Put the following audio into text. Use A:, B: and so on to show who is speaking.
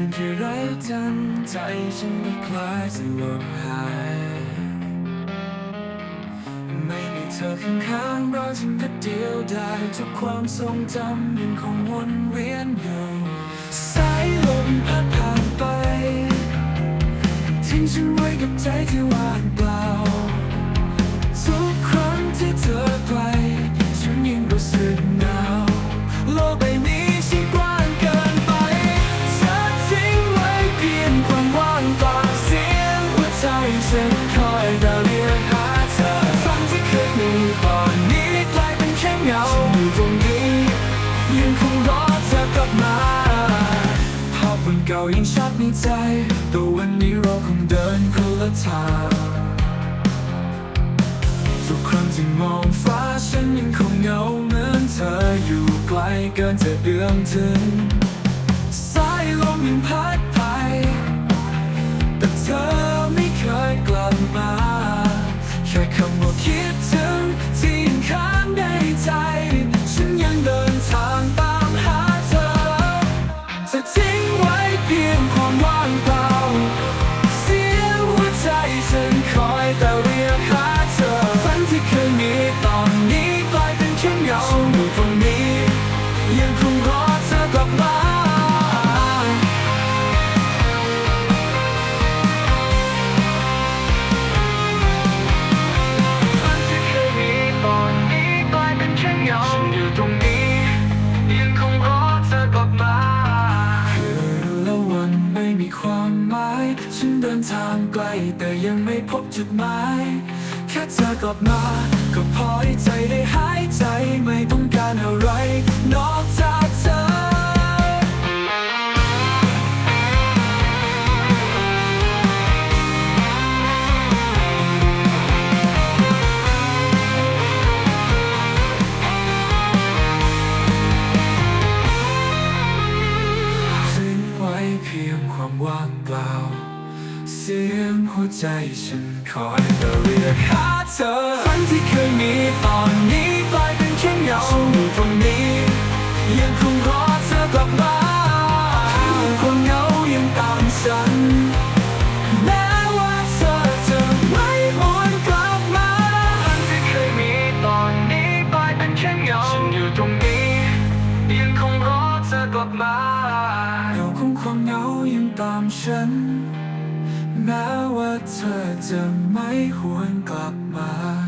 A: คืนที่ไร้จันใจฉันไม่คล้ายจะหลบหายไม่มีเธอข้างๆเราฉันก็เดียวดายทุกความทรงจำยังคงวนเวียนอยู่สายลมพัดผ่า ฉันคอยเดาเรียกหาเธอฝันที่เคยมีตอนนี้กลายเป็นแค่เงาอยู่ตรงนี้ยังคงรอเธอกลับมาภาพวันเก่ายังชัดในใจแต่วันนี้เราคงเดินคนละทางทุกครั้งที่มองฟ้าฉันยังคงเหงาเหมือนเธออยู่ไกลเกินจะเอื้อมถึงสายลมยังพัด เป็นแค่เงาอยู่ตรงนี้ ยังคงรอเธอกลับมาฝันที่เคยมีตอนนี้กลายเป็นแค่เงาอยู่ตรงนี้ยังคงรอเธอกลับมาเธอละวันไม่มีความหมายฉันเดินทางไกลแต่ยังไม่พบจุดหมาย แค่เธอกลับมาก็พอ ทิ้งไว้เพียงความว่างเปล่า เสียงหัวใจฉันคอยแต่เรียกหาเธอฝันที่เคยมีตอนนี้กลายเป็นแค่เงาอยู่ตรงนี้ ยังคงรอเธอกลับมาความเหงายังตาม อยู่ตรงนี้ ยังคงรอเธอกลับมาเงาของความเหงายังตามฉัน แม้ว่าเธอจะไม่หวนกลับมา